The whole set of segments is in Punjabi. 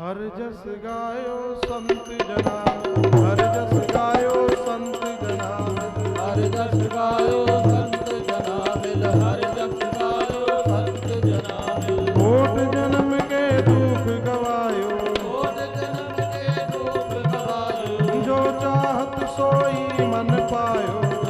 ਹਰ ਜਸ ਗਾਇਓ ਸੰਤ ਜਨਾ ਹਰ ਜਸ ਗਾਇਓ ਸੰਤ ਜਨਾ। ਹਰ ਜਸ ਗਾਇਓ ਸੰਤ ਜਨਾ ਮਿਲ ਹਰ ਜਸ ਗਾਇਓ ਸੰਤ ਜਨਾ ਮਿਲ। ਕੋਟ ਜਨਮ ਕੇ ਦੁਖ ਗਵਾਇਓ ਕੋਟ ਜਨਮ ਕੇ ਦੁਖ ਗਵਾਇਓ। ਜੋ ਚਾਹਤ ਸੋਈ ਮਨ ਪਾਇਓ।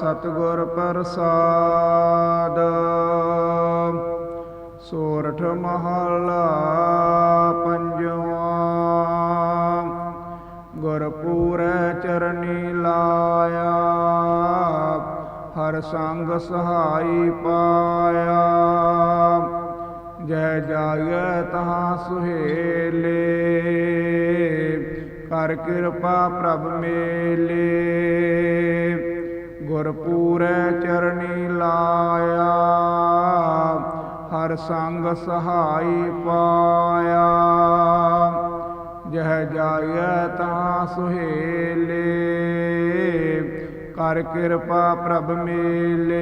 ਸਤਿਗੁਰ ਪ੍ਰਸਾਦ। ਸੋਰਠ ਮਹਲਾ ਪੰਜਵਾ। ਗੁਰਪੂਰੈ ਚਰਨੀ ਲਾਇਆ। ਹਰ ਸੰਗ ਸਹਾਈ ਪਾਇਆ। ਜੈ ਜਾਗੈ ਤਹਾਂ ਸੁਹੇਲੇ। ਕਰ ਕਿਰਪਾ ਪ੍ਰਭ ਮੇਲੇ। ਗੁਰਪੂਰੈ ਚਰਨੀ ਲਾਇਆ, ਹਰ ਸੰਗ ਸਹਾਈ ਪਾਇਆ। ਜਹ ਜਾਇ ਤਾ ਸੁਹੇਲੇ, ਕਰ ਕਿਰਪਾ ਪ੍ਰਭ ਮੇਲੇ।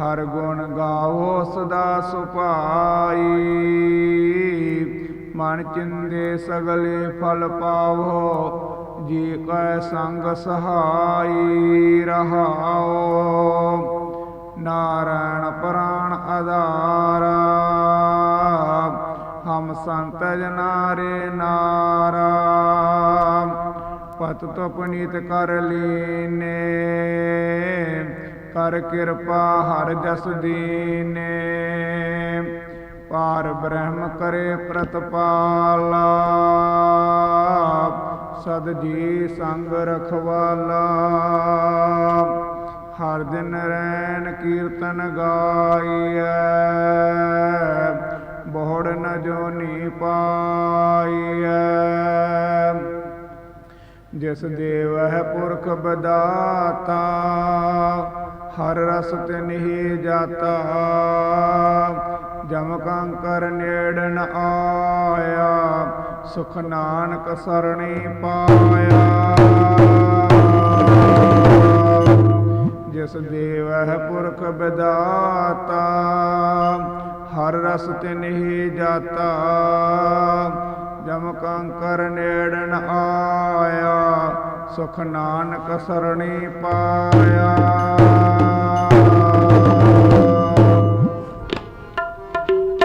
ਹਰ ਗੁਣ ਗਾਵੋ ਸਦਾ ਸੁਭਾਈ ਮਨ ਚਿੰਦੇ ਸਗਲੇ ਫਲ ਪਾਵੋ। ਕੈ ਸੰਗ ਸਹਾਈ ਰਹਾਓ। ਨਾਰਾਇਣ ਪ੍ਰਾਣ ਆਧਾਰਾ। ਹਮ ਸੰਤ ਜਨਾਰੇ ਨਾਰਾ। ਪਤ ਤਪਨੀਤ ਪੁਨੀਤ ਕਰ ਲੀਨੇ। ਕਰ ਕਿਰਪਾ ਹਰ ਜਸ ਦੀਨੇ। ਪਾਰ ਬ੍ਰਹਮ ਕਰੇ ਪ੍ਰਤਪਾਲਾ। ਸਦ ਜੀ ਸੰਗ ਰਖਵਾਲਾ। ਹਰ ਦਿਨ ਰੈਣ ਕੀਰਤਨ ਗਾਈਐ। ਬਹੁੜ ਨ ਜੋਨੀ ਪਾਈਐ। ਜਿਸ ਦੇਵ ਹੈ ਪੁਰਖ ਬਦਾਤਾ, ਹਰ ਰਸ ਤਿਨਹੀ ਜਾਤਾ। ਜਮ ਕੰਕਰ ਨੇੜਨ ਆਇਆ। ਸੁਖ ਨਾਨਕ ਸਰਣੀ ਪਾਇਆ। ਜਿਸ ਦੇਵ ਹੈ ਪੁਰਖ ਬਦਾਤਾ, ਹਰ ਰਸ ਤਿਨਹੀ ਜਾਤਾ। ਜਮ ਕੰਕਰ ਨੇੜਨ ਆਇਆ, ਸੁਖ ਨਾਨਕ ਸਰਣੀ ਪਾਇਆ।